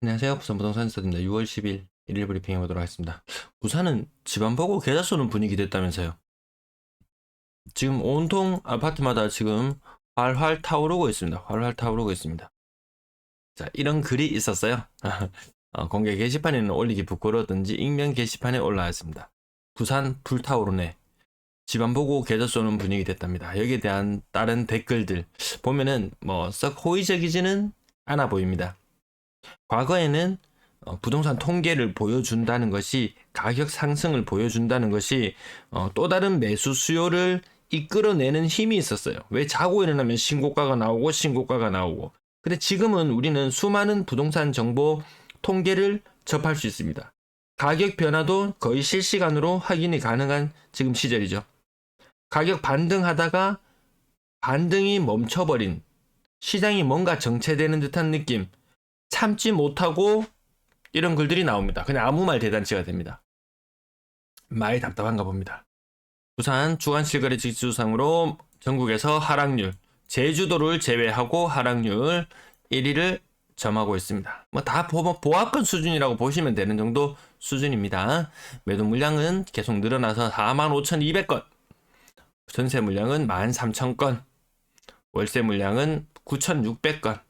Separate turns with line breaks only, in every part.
안녕하세요. 부산 부동산 스타입니다. 6월 10일 일일 브리핑 해보도록 하겠습니다. 부산은 집안 보고 계좌 쏘는 분위기 됐다면서요. 지금 온통 아파트마다 지금 활활 타오르고 있습니다. 활활 타오르고 있습니다. 자, 이런 글이 있었어요. 어, 공개 게시판에는 올리기 부끄러웠던지 익명 게시판에 올라왔습니다. 부산 불타오르네. 집안 보고 계좌 쏘는 분위기 됐답니다. 여기에 대한 다른 댓글들 보면은 뭐 썩 호의적이지는 않아 보입니다. 과거에는 어, 부동산 통계를 보여준다는 것이 가격 상승을 보여준다는 것이 어, 또 다른 매수 수요를 이끌어내는 힘이 있었어요. 왜 자고 일어나면 신고가가 나오고 신고가가 나오고. 근데 지금은 우리는 수많은 부동산 정보 통계를 접할 수 있습니다. 가격 변화도 거의 실시간으로 확인이 가능한 지금 시절이죠. 가격 반등하다가 반등이 멈춰버린 시장이 뭔가 정체되는 듯한 느낌. 참지 못하고 이런 글들이 나옵니다. 그냥 아무 말 대잔치가 됩니다. 많이 답답한가 봅니다. 부산 주간 실거래 지수상으로 전국에서 하락률, 제주도를 제외하고 하락률 1위를 점하고 있습니다. 뭐 다 보합권 수준이라고 보시면 되는 정도 수준입니다. 매도 물량은 계속 늘어나서 45,200건, 전세 물량은 13,000건, 월세 물량은 9,600건,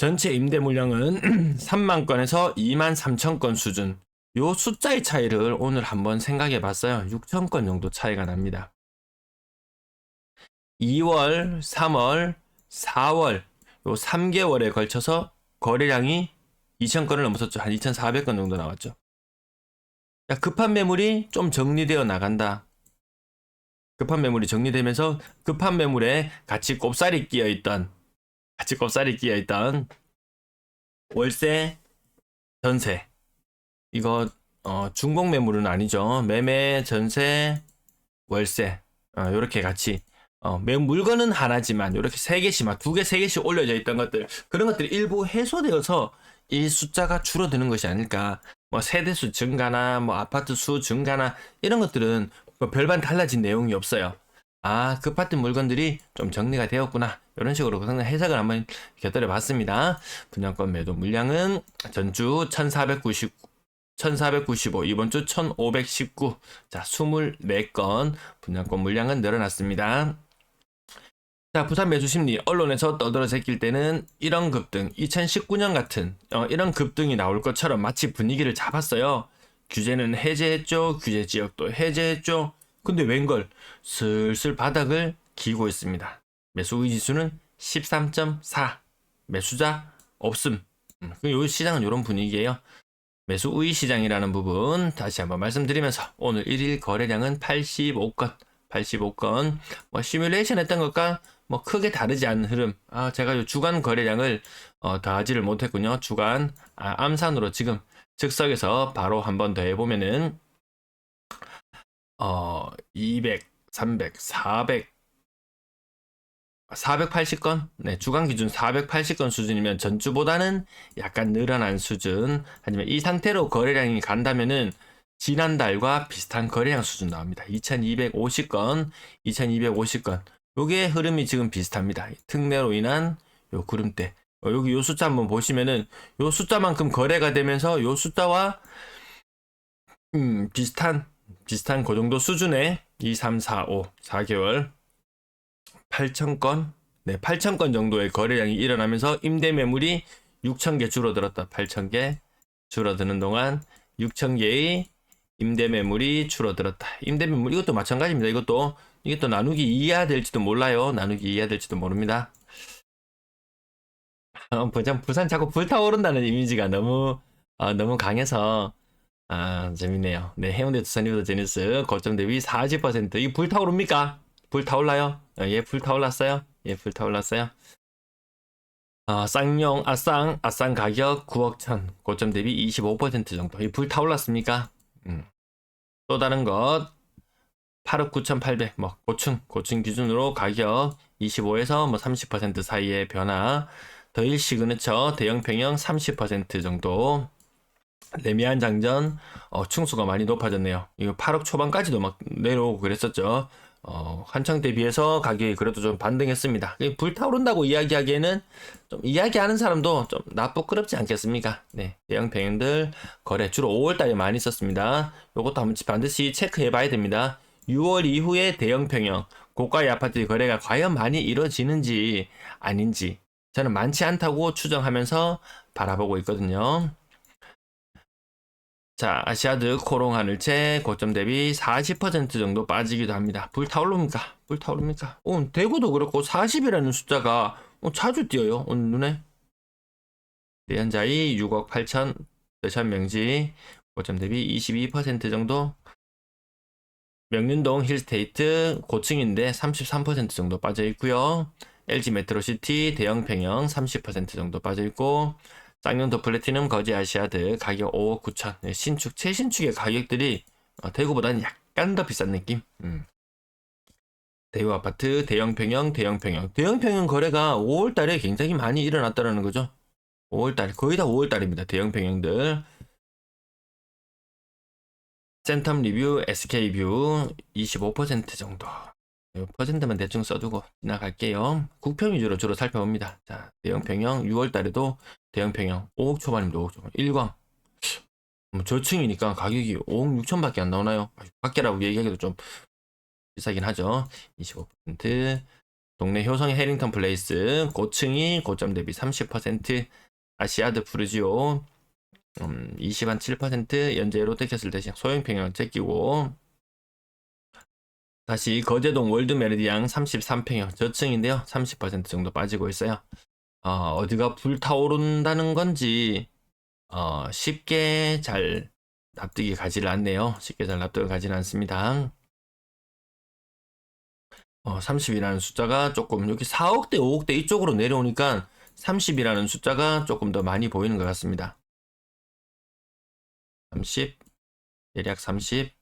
전체 임대 물량은 3만 건에서 2만 3천 건 수준. 요 숫자의 차이를 오늘 한번 생각해 봤어요. 6천 건 정도 차이가 납니다. 2월, 3월, 4월 요 3개월에 걸쳐서 거래량이 2천 건을 넘어섰죠. 한 2,400건 정도 나왔죠. 급한 매물이 좀 정리되어 나간다. 급한 매물이 정리되면서 급한 매물에 같이 꼽살이 끼어 있던 같이 꼽살이 끼어 있던 월세, 전세 이거 어, 중공 매물은 아니죠. 매매, 전세, 월세 이렇게 같이 어, 매 물건은 하나지만 이렇게 세 개씩만 두 개, 세 개씩 올려져 있던 것들 그런 것들이 일부 해소되어서 이 숫자가 줄어드는 것이 아닐까. 뭐 세대 수 증가나 뭐 아파트 수 증가나 이런 것들은 뭐 별반 달라진 내용이 없어요. 아, 급했던 물건들이 좀 정리가 되었구나. 이런 식으로 그냥 해석을 한번 곁들여 봤습니다. 분양권 매도 물량은 전주 1490, 1495, 이번 주 1519. 자, 24건 분양권 물량은 늘어났습니다. 자, 부산 매수 심리 언론에서 떠들어 제낄 때는 이런 급등, 2019년 같은 어, 이런 급등이 나올 것처럼 마치 분위기를 잡았어요. 규제는 해제했죠. 규제 지역도 해제했죠. 근데 웬걸 슬슬 바닥을 기고 있습니다. 매수 의지수는 13.4. 매수자 없음. 음, 요 시장은 이런 분위기예요. 매수 우위 시장이라는 부분 다시 한번 말씀드리면서 오늘 1일 거래량은 85건, 85건. 뭐 시뮬레이션 했던 것과 뭐 크게 다르지 않은 흐름. 아, 제가 요 주간 거래량을 어, 더하지를 못했군요. 주간 아, 암산으로 지금 즉석에서 바로 한번 더 해보면은 어, 200, 300, 400, 480건? 네, 주간 기준 480건 수준이면 전주보다는 약간 늘어난 수준. 하지만 이 상태로 거래량이 간다면은 지난달과 비슷한 거래량 수준 나옵니다. 2250건, 2250건. 요게 흐름이 지금 비슷합니다. 특례로 인한 요 구름대. 어, 여기 요 숫자 한번 보시면은 요 숫자만큼 거래가 되면서 요 숫자와 음, 비슷한 비슷한 그 정도 수준의 2, 3, 4, 5, 4개월 8,000건, 네, 8,000건 정도의 거래량이 일어나면서 임대 매물이 6,000개 줄어들었다. 8,000개 줄어드는 동안 6,000개의 임대 매물이 줄어들었다. 임대 매물 이것도 마찬가지입니다. 이것도 이것도 나누기 이해될지도 몰라요. 나누기 이해될지도 모릅니다. 어, 부산, 부산 자꾸 불타오른다는 이미지가 너무 어, 너무 강해서 아, 재밌네요. 네, 해운대 두산리버더 제니스 거점 대비 40%. 이 불타오릅니까? 불타올라요? 어, 예, 불타올랐어요? 예, 불타올랐어요? 아, 쌍용, 아쌍, 아쌍 가격 9억 천, 고점 대비 25% 정도. 이 불타올랐습니까? 음. 또 다른 것, 8억 9,800, 뭐, 고층, 고층 기준으로 가격 25에서 뭐 30% 사이의 변화. 더일 시그너처 대형 평형 30% 정도. 레미안 장전 어, 충수가 많이 높아졌네요. 이거 8억 초반까지도 막 내려오고 그랬었죠. 어, 한창 대비해서 가격이 그래도 좀 반등했습니다. 이 불타오른다고 이야기하기에는 좀 이야기하는 사람도 좀 나쁘끄럽지 않겠습니까? 네, 대형 평형들 거래 주로 5월달에 많이 있었습니다. 요것도 한번 반드시 체크해봐야 됩니다. 6월 이후에 대형 평형 고가의 아파트 거래가 과연 많이 이루어지는지 아닌지 저는 많지 않다고 추정하면서 바라보고 있거든요. 자, 아시아드 코롱 하늘채 고점 대비 40% 정도 빠지기도 합니다. 불타오릅니까? 불타오릅니까? 오, 대구도 그렇고 40이라는 숫자가 어, 자주 띄어요. 오늘 눈에. 대현자이 6억 8천 대천 명지 고점 대비 22% 정도 명륜동 힐스테이트 고층인데 33% 정도 빠져 있고요. LG 메트로시티 대형 평형 30% 정도 빠져 있고 쌍용도 플래티넘 거지 아시아드 가격 5억 9천 네, 신축 최신축의 가격들이 어, 대구보다는 약간 더 비싼 느낌. 음. 대우 아파트 대형 평형 대형 평형 대형 평형 거래가 5월 달에 굉장히 많이 일어났다라는 거죠. 5월 달 거의 다 5월 달입니다. 대형 평형들. 센텀 리뷰 SK뷰 25% 정도. 이 퍼센트만 대충 써두고 지나갈게요. 국평 위주로 주로 살펴봅니다. 자, 대형 평형 6월 달에도 대형 평형 5억 초반입니다. 5억 초반. 일광. 뭐 저층이니까 가격이 5억 6천밖에 안 나오나요? 밖에라고 얘기하기도 좀 비싸긴 하죠. 25%. 동네 효성의 해링턴 플레이스 고층이 고점 대비 30% 아시아드 푸르지오 음, 20한 7% 연재 롯데캐슬 대신 소형 평형 제끼고 다시 거제동 월드 메리디앙 33평형 저층인데요. 30% 정도 빠지고 있어요. 어, 어디가 불타오른다는 건지 어, 쉽게 잘 납득이 가지를 않네요. 쉽게 잘 납득을 가지는 않습니다. 어, 30이라는 숫자가 조금 여기 4억대, 5억대 이쪽으로 내려오니까 30이라는 숫자가 조금 더 많이 보이는 것 같습니다. 30, 대략 30,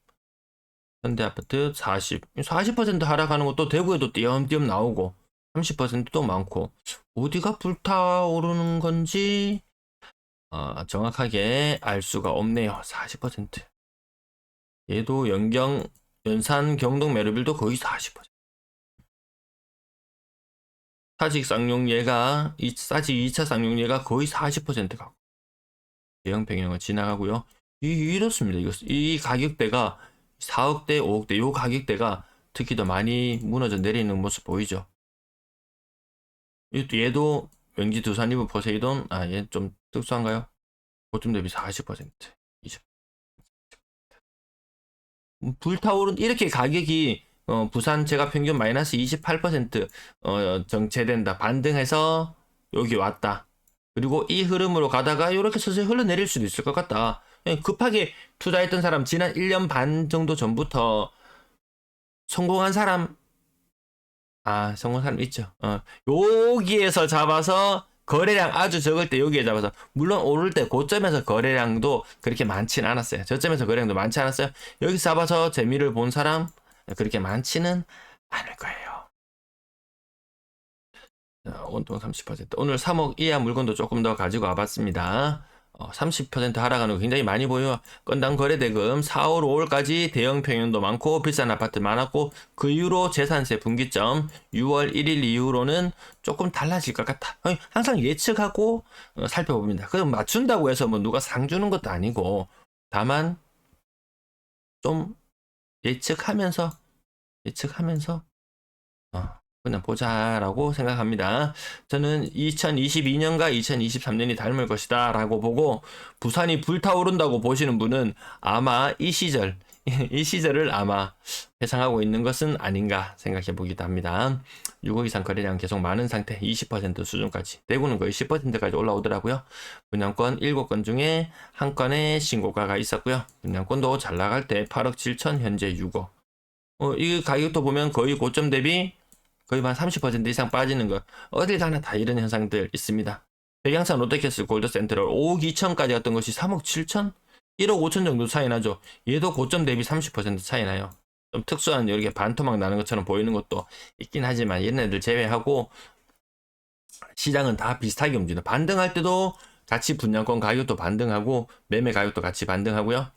현대아파트 40, 40% 하락하는 것도 대구에도 띄엄띄엄 나오고 30%도 많고 어디가 불타오르는 건지 어, 정확하게 알 수가 없네요. 40%. 얘도 연경, 연산, 경동, 메르빌도 거의 40%. 사직 쌍용예가, 이 사직 2차 쌍용예가 거의 40% 가고 대형 평형을 지나가고요. 이, 이렇습니다. 이거, 이 가격대가 4억대, 5억대 요 가격대가 특히 더 많이 무너져 내리는 모습 보이죠. 이것도 얘도 왠지 두산리브 포세이돈 아 얘 좀 특수한가요? 고점 대비 40% 20. 음, 불타오른 이렇게 가격이 어, 부산 제가 평균 마이너스 28% 어, 정체된다 반등해서 여기 왔다. 그리고 이 흐름으로 가다가 이렇게 서서히 흘러내릴 수도 있을 것 같다. 그냥 급하게 투자했던 사람 지난 1년 반 정도 전부터 성공한 사람 아 성공한 사람 있죠. 어, 여기에서 잡아서 거래량 아주 적을 때 여기에 잡아서 물론 오를 때 고점에서 거래량도 그렇게 많지는 않았어요. 저점에서 거래량도 많지 않았어요. 여기 잡아서 재미를 본 사람 그렇게 많지는 않을 거예요. 자, 온통 30% 오늘 3억 이하 물건도 조금 더 가지고 와봤습니다. 어, 30% 하락하는 거 굉장히 많이 보여요. 건당 거래대금 4월, 5월까지 대형 평형도 많고 비싼 아파트 많았고 그 이후로 재산세 분기점 6월 1일 이후로는 조금 달라질 것. 어, 항상 예측하고 어, 살펴봅니다. 그럼 맞춘다고 해서 뭐 누가 상 주는 것도 아니고 다만 좀 예측하면서 예측하면서 어, 그냥 보자라고 생각합니다. 저는 2022년과 2023년이 닮을 것이다 라고 보고 부산이 불타오른다고 보시는 분은 아마 이 시절 이 시절을 아마 회상하고 있는 것은 아닌가 생각해 보기도 합니다. 6억 이상 거래량 계속 많은 상태 20% 수준까지 대구는 거의 10%까지 올라오더라고요. 분양권 7건 중에 한 건에 신고가가 있었고요. 분양권도 잘 나갈 때 8억 7천 현재 6억 어, 이 가격도 보면 거의 고점 대비 거의 한 30% 이상 빠지는 거 어딜 가나 다 이런 현상들 있습니다. 백양산 롯데캐슬 골드센트럴 5억 2천까지 갔던 것이 3억 7천? 1억 5천 정도 차이 나죠. 얘도 고점 대비 30% 차이 나요. 좀 특수한 이렇게 반토막 나는 것처럼 보이는 것도 있긴 하지만 얘네들 제외하고 시장은 다 비슷하게 움직여요. 반등할 때도 같이 분양권 가격도 반등하고 매매 가격도 같이 반등하고요.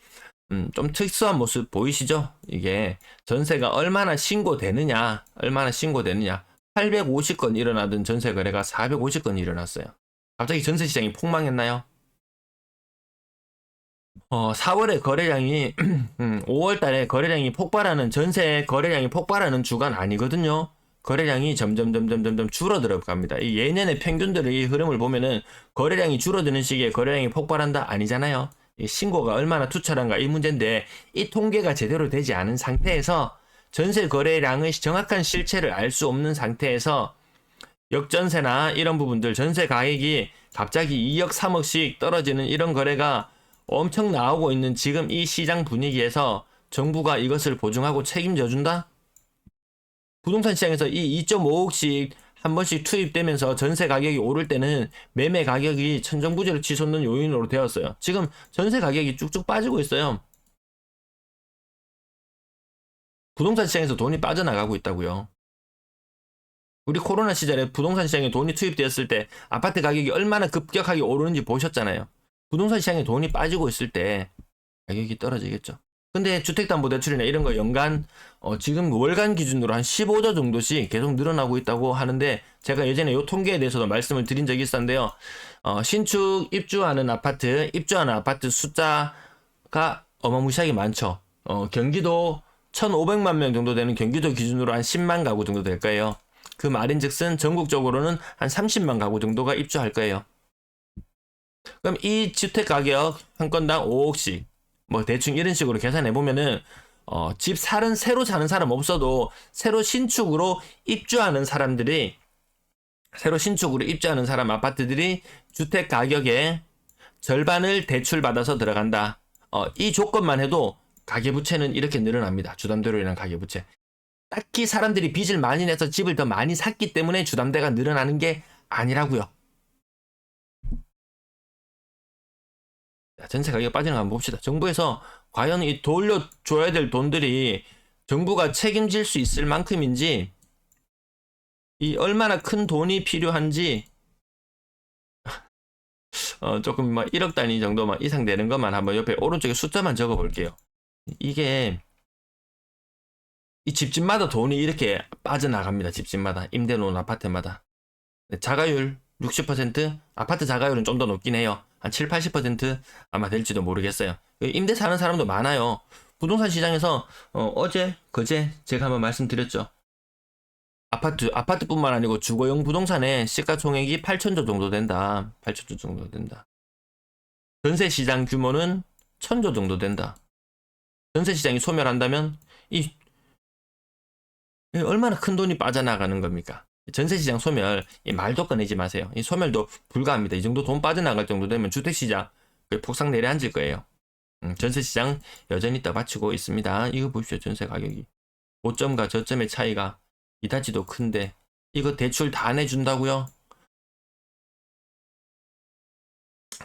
음, 좀 특수한 모습 보이시죠? 이게 전세가 얼마나 신고되느냐, 얼마나 신고되느냐. 850건 일어나던 전세 거래가 450건 일어났어요. 갑자기 전세 시장이 폭망했나요? 어, 4월에 거래량이, 음, 5월 달에 거래량이 폭발하는, 전세 거래량이 폭발하는 주간 아니거든요. 거래량이 점점, 점점, 점점 줄어들어 갑니다. 이 예년의 평균들의 이 흐름을 보면은 거래량이 줄어드는 시기에 거래량이 폭발한다? 아니잖아요. 이 신고가 얼마나 투철한가 이 문제인데, 이 통계가 제대로 되지 않은 상태에서 전세 거래량의 정확한 실체를 알 수 없는 상태에서 역전세나 이런 부분들 전세 가격이 갑자기 2억 3억씩 떨어지는 이런 거래가 엄청 나오고 있는 지금 이 시장 분위기에서 정부가 이것을 보증하고 책임져 준다? 부동산 시장에서 이 2.5억씩 한 번씩 투입되면서 전세 가격이 오를 때는 매매 가격이 천정부지를 치솟는 요인으로 되었어요. 지금 전세 가격이 쭉쭉 빠지고 있어요. 부동산 시장에서 돈이 빠져나가고 있다고요. 우리 코로나 시절에 부동산 시장에 돈이 투입되었을 때 아파트 가격이 얼마나 급격하게 오르는지 보셨잖아요. 부동산 시장에 돈이 빠지고 있을 때 가격이 떨어지겠죠. 근데 주택담보대출이나 이런 거 연간 어, 지금 월간 기준으로 한 15조 정도씩 계속 늘어나고 있다고 하는데 제가 예전에 이 통계에 대해서도 말씀을 드린 적이 있었는데요. 어, 신축 입주하는 아파트, 입주하는 아파트 숫자가 어마무시하게 많죠. 어, 경기도 1,500만 명 정도 되는 경기도 기준으로 한 10만 가구 정도 될 거예요. 그 말인즉슨 전국적으로는 한 30만 가구 정도가 입주할 거예요. 그럼 이 주택 가격 한 건당 5억씩 뭐 대충 이런 식으로 계산해 보면은 어, 집 사는 새로 사는 사람 없어도 새로 신축으로 입주하는 사람들이 새로 신축으로 입주하는 사람 아파트들이 주택 가격의 절반을 대출 받아서 들어간다. 어, 이 조건만 해도 가계부채는 이렇게 늘어납니다. 주담대로 인한 가계부채. 딱히 사람들이 빚을 많이 내서 집을 더 많이 샀기 때문에 주담대가 늘어나는 게 아니라고요. 전세 가격 빠지는 거 한번 봅시다. 정부에서 과연 이 돌려줘야 될 돈들이 정부가 책임질 수 있을 만큼인지 이 얼마나 큰 돈이 필요한지 어, 조금 막 1억 단위 정도만 이상 되는 것만 한번 옆에 오른쪽에 숫자만 적어 볼게요. 이게 이 집집마다 돈이 이렇게 빠져나갑니다. 집집마다 임대 놓은 아파트마다 네, 자가율 60% 아파트 자가율은 좀 더 높긴 해요. 한 7, 80% 아마 될지도 모르겠어요. 임대 사는 사람도 많아요. 부동산 시장에서 어, 제 그제 제가 한번 말씀드렸죠. 아파트 아파트뿐만 아니고 주거용 부동산의 시가총액이 8천조 정도 된다. 8천조 정도 된다. 전세 시장 규모는 1천조 정도 된다. 전세 시장이 소멸한다면 이 얼마나 큰 돈이 빠져나가는 겁니까? 전세 시장 소멸 이 말도 꺼내지 마세요. 이 소멸도 불가합니다. 이 정도 돈 빠져나갈 정도 되면 주택 시장 폭삭 내려앉을 거예요. 음, 전세 시장 여전히 떠받치고 있습니다. 이거 보십시오. 전세 가격이 고점과 저점의 차이가 이다지도 큰데 이거 대출 다 내준다고요?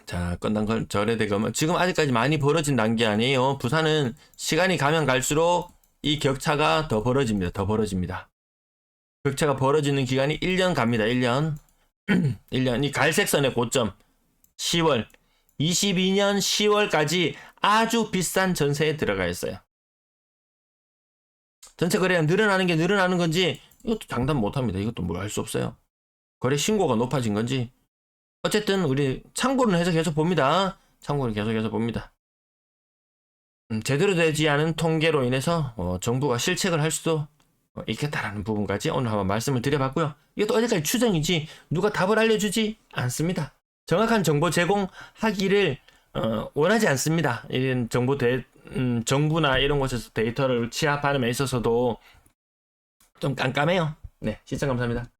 자, 건당 걸 절에대금은 지금 아직까지 많이 벌어진 단계 아니에요. 부산은 시간이 가면 갈수록 이 격차가 더 벌어집니다. 더 벌어집니다. 격차가 벌어지는 기간이 1년 갑니다. 1년. 1년. 이 갈색선의 고점 10월 22년 10월까지 아주 비싼 전세에 들어가 있어요. 전체 거래가 늘어나는 게 늘어나는 건지 이것도 장담 못 합니다. 이것도 뭘 알 수 없어요. 거래 신고가 높아진 건지 어쨌든 우리 참고는 해서 계속 봅니다. 참고는 계속해서 봅니다. 음, 제대로 되지 않은 통계로 인해서 어, 정부가 실책을 할 수도 어, 있겠다라는 부분까지 오늘 한번 말씀을 드려봤고요. 이것도 어디까지 추정이지 누가 답을 알려주지 않습니다. 정확한 정보 제공하기를 어, 원하지 않습니다. 이런 정보 대, 음, 정부나 이런 곳에서 데이터를 취합하는 데 있어서도 좀 깜깜해요. 네, 시청 감사합니다.